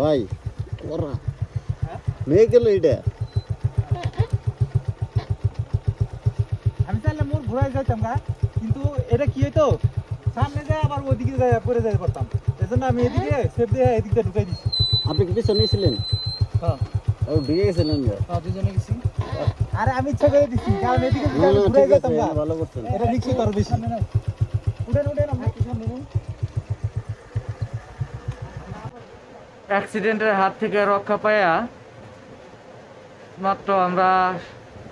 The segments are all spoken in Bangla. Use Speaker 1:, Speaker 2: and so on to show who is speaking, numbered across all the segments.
Speaker 1: ভাই ওরা। মেয়ে গেল এটা
Speaker 2: আমি চাইলে মোর ঘুরাই যাইতাম গা কিন্তু এটা কি হইতো? সামনে যায় আবার ওইদিকে যায় পরে যাই করতাম এজন্য আমি এদিকে সেফ দিয়ে এদিকে ঢুকাই দিছি।
Speaker 1: আপনি কি পিছনে ছিলেন
Speaker 2: হ্যাঁ।
Speaker 1: ও ঢুকে গেছিলেন না?
Speaker 2: দুজনে গেছি। আরে আমি ইচ্ছা করে দিছি। কারণ এদিকে যাইতাম গা।
Speaker 1: ভালো করছেন।
Speaker 2: এটা রিক্সি করো বেশি। উঠেন উঠেন আমরা সামনে নেই
Speaker 3: অ্যাক্সিডেন্টের হাত থেকে রক্ষা পাইয়া মাত্র আমরা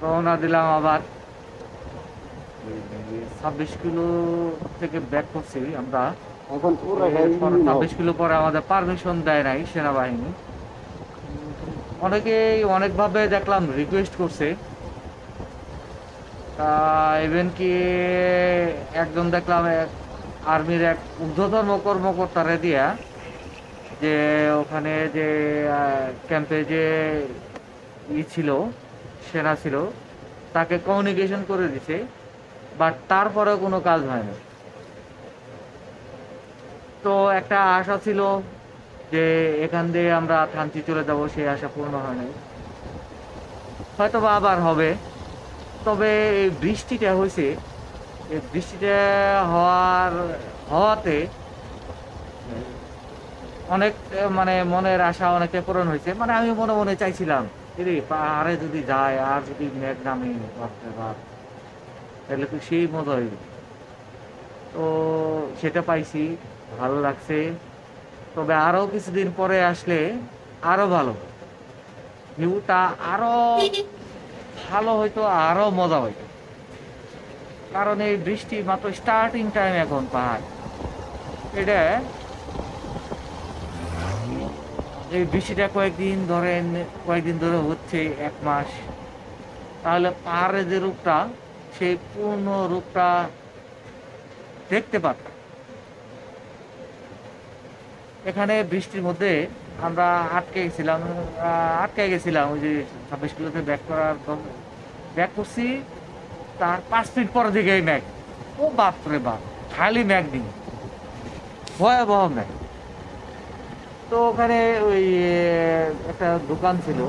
Speaker 3: রওনা দিলাম আবার। ছাব্বিশ কিলো থেকে ব্যাক করছি আমরা। ছাব্বিশ কিলো পরে আমাদের পারমিশন দেয় নাই সেনাবাহিনী। অনেকেই অনেকভাবে দেখলাম রিকোয়েস্ট করছে। ইভেন কি একজন দেখলাম এক আর্মির এক ঊর্ধ্বতন কর্মকর্তারে দিয়া যে ওখানে যে ক্যাম্পে যে ই ছিল, সেনা ছিল, তাকে কমিউনিকেশন করে দিছে বাট তারপরে কোনো কাজ হয়নি। তো একটা আশা ছিল যে এখান দিয়ে আমরা থানচি চলে যাব, সেই আশা পূর্ণ হয় নাই হয়তো বা আবার হবে, তবে এই বৃষ্টিটা হয়েছে, এই বৃষ্টিটা হওয়ার, হওয়াতে অনেক মানে মনের আশা অনেকটা পূরণ হয়েছে। মানে আমি মনে মনে চাইছিলাম রে, পাহাড়ে যদি যায় আর যদি মেঘ নামে, বাপরে বাপ। তাহলে তো সেই মজা হইবে তো সেটা পাইছি, ভালো লাগছে। তবে আরও কিছুদিন পরে আসলে আরও ভালো। ভিউটা আরও ভালো হয়তো আরও মজা হইতো। কারণ এই বৃষ্টি মাত্র স্টার্টিং টাইম এখন পাহাড়। এটা এই বৃষ্টিটা কয়েকদিন ধরেন, কয়েকদিন ধরে হচ্ছে এক মাস। তাহলে পাহাড়ের যে রূপটা, সেই পূর্ণ রূপটা দেখতে পাত এখানে বৃষ্টির মধ্যে আমরা আটকে গেছিলাম আটকে গেছিলাম ওই যে ছাব্বিশ কিলোতে ব্যাক করার ব্যাক করছি, তার পাঁচ মিনিট পরে দিকে ম্যাগ ও বাপরে বাপ, খালি ম্যাগ দিন ভয়াবহ ম্যাগ তো ওখানে ওই, একটা দোকান ছিল।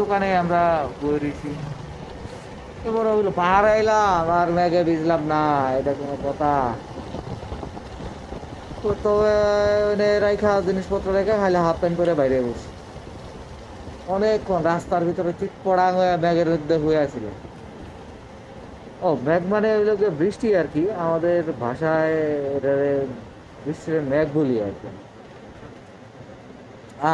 Speaker 3: দোকানে আমরা বই রয়েছি এবার হইল পাহাড় আইলাম আর ম্যাগে ভিজলাম না, এটা কোনো কথা। তো ওনে রাইখা জিনিসপত্র রেখে খালি হাফ প্যান্ট করে বাইরে বসি। অনেকক্ষণ রাস্তার ভিতরে ঠিক পড়া হয়ে ব্যাগের মধ্যে হয়ে আছিল ও ব্যাগ মানে ওই লোকে বৃষ্টি আর কি। আমাদের ভাষায় বৃষ্টির মেঘ বলি আর কি।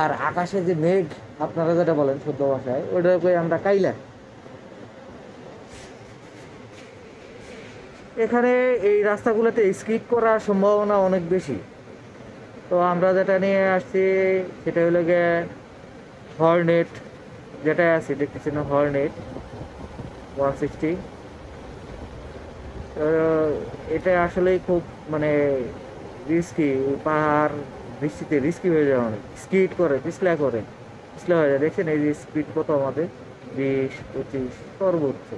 Speaker 3: আর আকাশে যে মেঘ, আপনারা যেটা বলেন শুদ্ধ ভাষায় ওটাকে আমরা কাইলা? এখানে এই রাস্তাগুলোতে স্কিড করার সম্ভাবনা অনেক বেশি। তো আমরা যেটা নিয়ে আসছি, সেটা হলো গিয়ে হর্নেট যেটা আছে দেখতেছি না হর্নেট ওয়ান সিক্সটি এটা আসলেই খুব মানে রিস্কি পাহাড় বৃষ্টিতে রিস্কি হয়ে যায় অনেক। স্কিড করে, পিছলা করে। পিছলা হয়ে যায়। দেখছেন এই যে স্পিড কত আমাদের? বিশ, পঁচিশ, সর্বোচ্চ।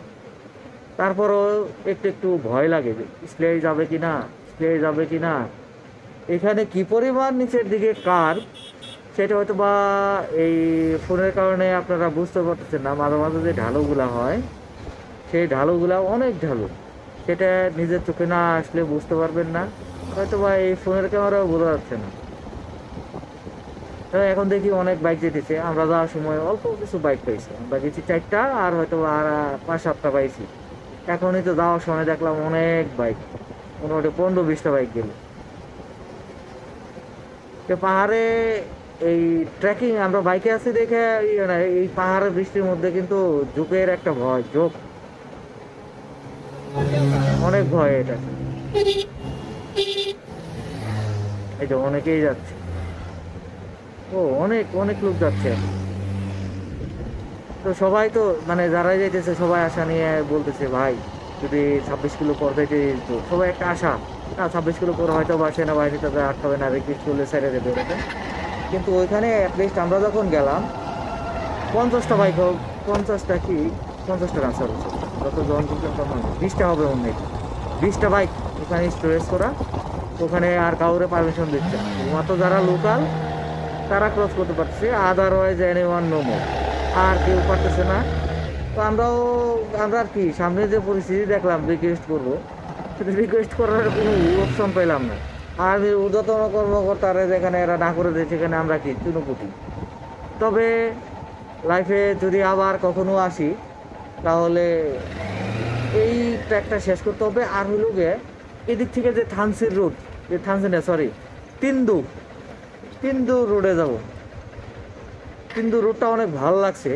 Speaker 3: তারপরও একটু একটু ভয় লাগে যে স্লে যাবে কি না স্লে যাবে কি না। এখানে কি পরিমাণ নিচের দিকে কার সেটা হয়তো বা এই ফোনের কারণে আপনারা বুঝতে পারতেছেন না। মাঝে মাঝে যে ঢালুগুলা হয়, সেই ঢালুগুলা অনেক ঢালু। সেটা নিজের চোখে না আসলে বুঝতে পারবেন না। হয়তো বা এই ফোনের ক্যামেরাও বোঝা যাচ্ছে না। এখন দেখি অনেক বাইক যেতেছে। আমরা যাওয়ার সময় অল্প কিছু বাইক পাইছি। আমরা গেছি চারটা আর হয়তো আর পাঁচ সাতটা পাইছি। এখনই তো যাওয়ার সময় দেখলাম অনেক বাইক মোটামুটি পনেরো বিশটা বাইক গেল। তো পাহাড়ে এই ট্রেকিং আমরা বাইকে আছি দেখে ইয়ে না, এই পাহাড়ের বৃষ্টির মধ্যে কিন্তু ঝোঁকের একটা ভয় ঝোঁক অনেক ভয় এটা। এই তো অনেকেই যাচ্ছে। ও, অনেক অনেক লোক যাচ্ছে। তো সবাই তো মানে যারাই যাইতেছে, সবাই আশা নিয়ে বলতেছে, ভাই, যদি ছাব্বিশ কিলো পর যাইতে তো সবাই একটা আশা। না, ছাব্বিশ কিলো পর হয়তো বা সেনাবাহিনী তাদের আটকাবে না রিকোয়েস্ট করলে ছেড়ে দেবে। কিন্তু ওইখানে অ্যাটলিস্ট আমরা যখন গেলাম, পঞ্চাশটা বাইক হোক, পঞ্চাশটা কি, পঞ্চাশটা রাস্তা রয়েছে যত জন মানুষ। বিশটা হবে অন্য বিশটা বাইক ওখানে স্টোরেজ করা। ওখানে আর কাউরে পারমিশন দিচ্ছে না। মাত্র যারা লোকাল তারা ক্রস করতে পারছে otherwise any one no more আর কেউ পারতেছে না। তো আমরাও, আমরা আর কি, সামনে যে পরিস্থিতি দেখলাম রিকোয়েস্ট করব। রিকোয়েস্ট করার কোনো অপশন পেলাম না। আর ঊর্ধ্বতন কর্মকর্তারা যেখানে এরা না করে দেয়, সেখানে আমরা কি, চুনোপুটি? তবে লাইফে যদি আবার কখনো আসি, তাহলে এই ট্র্যাকটা শেষ করতে হবে। আর হইল গিয়ে এদিক থেকে যে থানসির রোড যে থানসি না সরি তিন্দু তিন্দু রোডে যাব। পিন্দু রোডটা অনেক ভালো লাগছে।